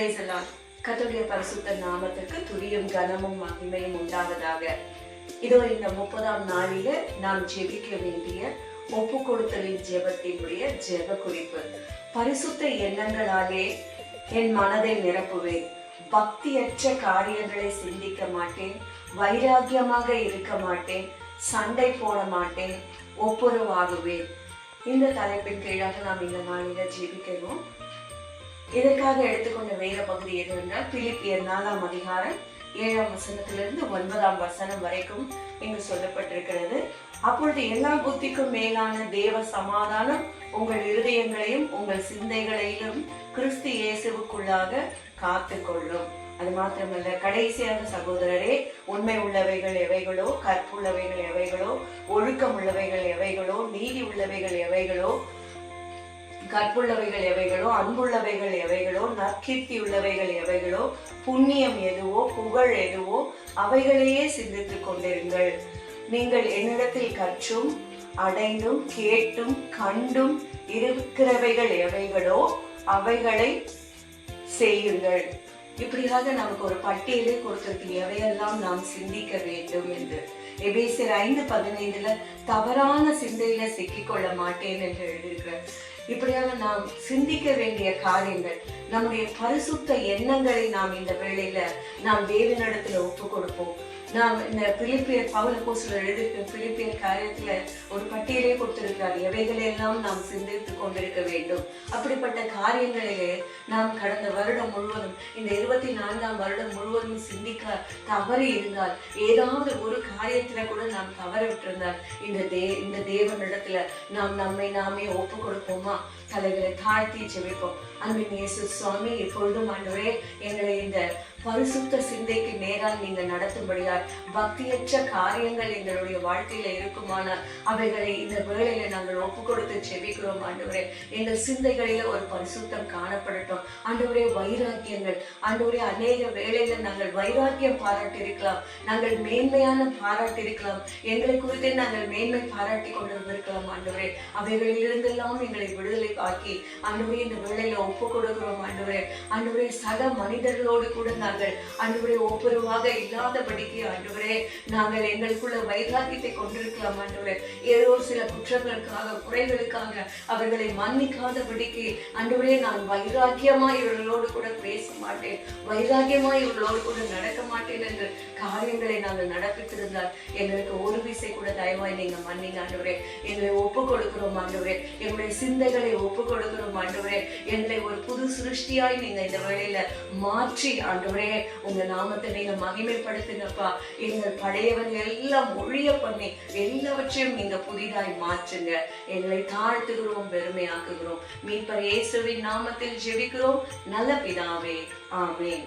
பிரேசலாம் கத்துடைய பரிசுத்த நாமத்துக்கு துரியும் கனமும் மகிமையும் உண்டாவதாக. இதோ இந்த முப்பதாம் நாளில நாம் ஜெபிக்க வேண்டிய ஒப்பு கொடுத்தலின் ஜெபத்தினுடைய ஜெப குறிப்பு பரிசுத்த எண்ணங்களாலே என் மனதை நிரப்புவேன். பக்தியற்ற காரியங்களை சிந்திக்க மாட்டேன். வைராக்கியமாக இருக்க மாட்டேன். சண்டை போட மாட்டேன். ஒப்புரவாகுவேன். இந்த தலைப்பின் கீழாக நாம் இந்த நாளில ஜெபிக்கிறோம். இதற்காக எடுத்துக்கொண்ட வேத பகுதி எதுவென்றால் பிலிப்பியர் நாலாம் அதிகாரம் ஏழாம் வசனத்திலிருந்து ஒன்பதாம் வசனம் வரைக்கும் இங்கு சொல்லப்பட்டிருக்கிறது. அப்பொழுது எல்லா புத்திக்கும் மேலான தேவ சமாதானம் உங்கள் இருதயங்களையும் உங்கள் சிந்தைகளையும் கிறிஸ்து இயேசுவுக்குள்ளாக காத்துக்கொள்ளும். அது மாத்திரமல்ல கடைசியான சகோதரரே உண்மை உள்ளவைகள் எவைகளோ கற்புள்ளவைகள் எவைகளோ ஒழுக்கம் உள்ளவைகள் எவைகளோ நீதி உள்ளவைகள் எவைகளோ கற்புள்ளவைகள் எவைகளோ அன்புள்ளவைகள் எவைகளோ நற்கீர்த்தி உள்ளவைகள் எவைகளோ புண்ணியம் எதுவோ புகழ் எதுவோ அவைகளையே சிந்தித்துக் கொண்டிருங்கள். நீங்கள் என்னிடத்தில் கற்றும் அடைந்தும் கேட்டும் கண்டும் இருக்கிறவைகள் எவைகளோ அவைகளை செய்யுங்கள். இப்படியாக நமக்கு ஒரு பட்டியலே கொடுத்திருக்கு எவையெல்லாம் நாம் சிந்திக்க வேண்டும் என்று. எபேசியர் ஐந்து பதினைந்துல தவறான சிந்தையில சிக்கிக்கொள்ள மாட்டேன் என்று எழுதியிருக்கிறார். இப்படியாக நாம் சிந்திக்க வேண்டிய காரியங்கள் நம்முடைய பரிசுத்த எண்ணங்களை நாம் இந்த வேளையில நாம் தேவனிடத்துல ஒப்பு கொடுப்போம். நாம் இந்த பிலிப்பியர் பவுல போஸ்டர் எழுதியிருக்க பிலிப்பியர் காரியத்துல ஒரு பட்டியலே கொடுத்திருக்கிறார். எவைகளெல்லாம் நாம் சிந்தித்து கொண்டிருக்க வேண்டும்? அப்படிப்பட்ட காரியங்களிலே நாம் கடந்த வருடம் முழுவதும் இந்த இருபத்தி நான்காம் வருடம் முழுவதும் சிந்திக்க தவறி இருந்தால் ஏதாவது ஒரு காரியத்துல கூட நாம் தவற விட்டிருந்தால் இந்த தே இந்த தேவனிடத்துல நாம் நம்மை நாமே ஒப்பு கொடுப்போமா? தலைகளை தாழ்த்தி ஜெபிப்போம். அன்பின் இயேசு சுவாமி இப்பொழுதும் ஆண்டவரே எங்களை இந்த பரிசுத்த சிந்தைக்கு நேரால் நீங்க நடத்தும்படியால் பக்தியற்ற காரியங்கள் எங்களுடைய வாழ்க்கையில இருக்குமானால் அவைகளை இந்த வேளையில நாங்கள் ஒப்பு கொடுத்து செவிக்கிறோம் ஆண்டவரே. எங்கள் சிந்தைகளில ஒரு பரிசுத்தம் காணப்படட்டும். ஆண்டவரே வைராக்கியங்கள். ஆண்டவரே அநேக வேளையில நாங்கள் வைராக்கியம் பாராட்டியிருக்கலாம். நாங்கள் மேன்மையான பாராட்டியிருக்கலாம். எங்களை குறித்தே நாங்கள் மேன்மை பாராட்டி கொண்டிருந்திருக்கலாம் ஆண்டவரே. அவைகளிலிருந்தெல்லாம் எங்களை விடுதலை ஆக்கி ஆண்டவரே இந்த வேளையில ஒப்பு கொடுக்கிறோம் ஆண்டவரே. ஆண்டவரே சக மனிதர்களோடு கூட நாங்கள் ஆண்டவரே ஒப்புரவாக இல்லாதபடிக்கு ஆண்டவரே நாங்கள் எங்களுக்குள்ள வைராக்கியத்தை கொண்டிருக்கலாம் ஆண்டவரே. ஏதோ சில குற்றங்களுக்காக குறைகளுக்காக அவர்களை மன்னிக்காதபடிக்கு ஆண்டவரே நான் வைராக்கியமாய் இவர்களோடு கூட பேச மாட்டேன் வைராக்கியமாய் இவர்களோடு கூட நடக்க மாட்டேன் என்று காரியங்களை நாங்கள் நடப்பித்திருந்தால் எங்களுக்கு ஒரு விசை கூட தயவாய் நீங்க மன்னிங்க ஆண்டவரே. எங்களை ஒப்பு கொடுக்கிறோம் ஆண்டவரே. எங்களுடைய சிந்தைகளை ஒப்பு கொடுக்கிறோம் ஆண்டவரே எங்களை ஒரு புது சிருஷ்டியாய் நீங்க இந்த வேளையில மாற்றி ஆண்டவரே உங்க நாமத்தை நீங்க மகிமைப்படுத்தினப்பா எங்கள் பழையவன் எல்லாம் ஒழிய பண்ணி எல்லாவற்றையும் நீங்க புதிதாய் மாற்றுங்க. எங்களை தாழ்த்துகிறோம் பெருமையாக்குகிறோம் மீட்பர் இயேசுவின் நாமத்தில் ஜெபிக்கிறோம். நல்ல பிதாவே ஆமேன்.